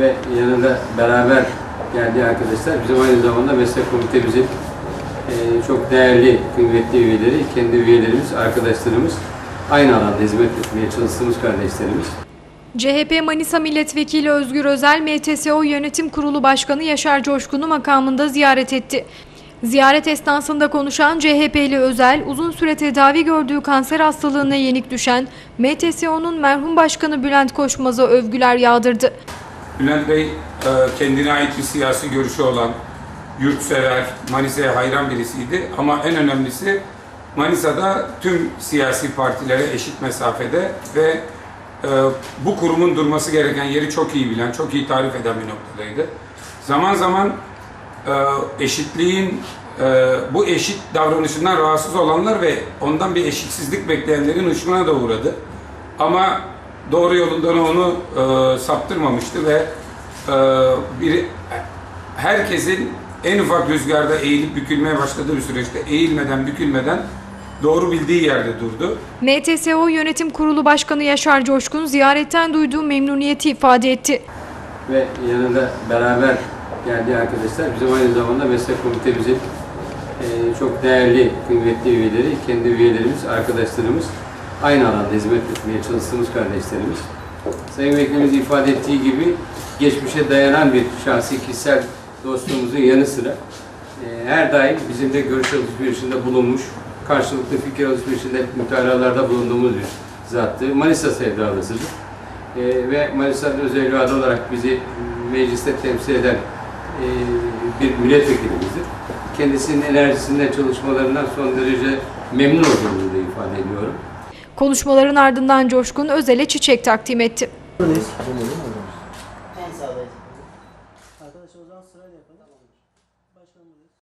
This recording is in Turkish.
ve yanında beraber geldiği arkadaşlar bizim aynı zamanda meslek komitemizin e, çok değerli, kıymetli üyeleri, kendi üyelerimiz, arkadaşlarımız, aynı alanda hizmet etmeye çalıştığımız kardeşlerimiz. CHP Manisa Milletvekili Özgür Özel, MTSO Yönetim Kurulu Başkanı Yaşar Coşkun'u makamında ziyaret etti. Ziyaret esnasında konuşan CHP'li Özel, uzun süre tedavi gördüğü kanser hastalığına yenik düşen MTSO'nun merhum başkanı Bülent Koşmaz'a övgüler yağdırdı. Bülent Bey e, kendine ait bir siyasi görüşü olan, yurtsever, Manisa'ya hayran birisiydi. Ama en önemlisi Manisa'da tüm siyasi partilere eşit mesafede ve e, bu kurumun durması gereken yeri çok iyi bilen, çok iyi tarif eden bir noktadaydı. Zaman zaman e, eşitliğin, bu eşit davranışından rahatsız olanlar ve ondan bir eşitsizlik bekleyenlerin ışığına da uğradı. Ama doğru yolundan onu e, saptırmamıştı ve e, bir herkesin en ufak rüzgarda eğilip bükülmeye başladığı bir süreçte eğilmeden bükülmeden doğru bildiği yerde durdu. MTSO Yönetim Kurulu Başkanı Yaşar Coşkun ziyaretten duyduğu memnuniyeti ifade etti. ve yanında beraber geldiği arkadaşlar bizim aynı zamanda meslek komitemizin e, çok değerli, kıymetli üyeleri, kendi üyelerimiz, arkadaşlarımız, aynı alanda hizmet etmeye çalıştığımız kardeşlerimiz. Sayın Vekilimiz ifade ettiği gibi geçmişe dayanan bir şahsi kişisel dostluğumuzun yanı sıra e, her daim bizimle görüş alışverişinde bulunmuş, karşılıklı fikir alışverişinde mütalalarda bulunduğumuz bir zattı. Manisa sevdalısıdır. Ee, ve Manisa'nın özel evladı olarak bizi mecliste temsil eden e, bir milletvekilimizdir. Kendisinin enerjisinden, çalışmalarından son derece memnun olduğumu da ifade ediyorum. Konuşmaların ardından Coşkun Özel'e çiçek takdim etti.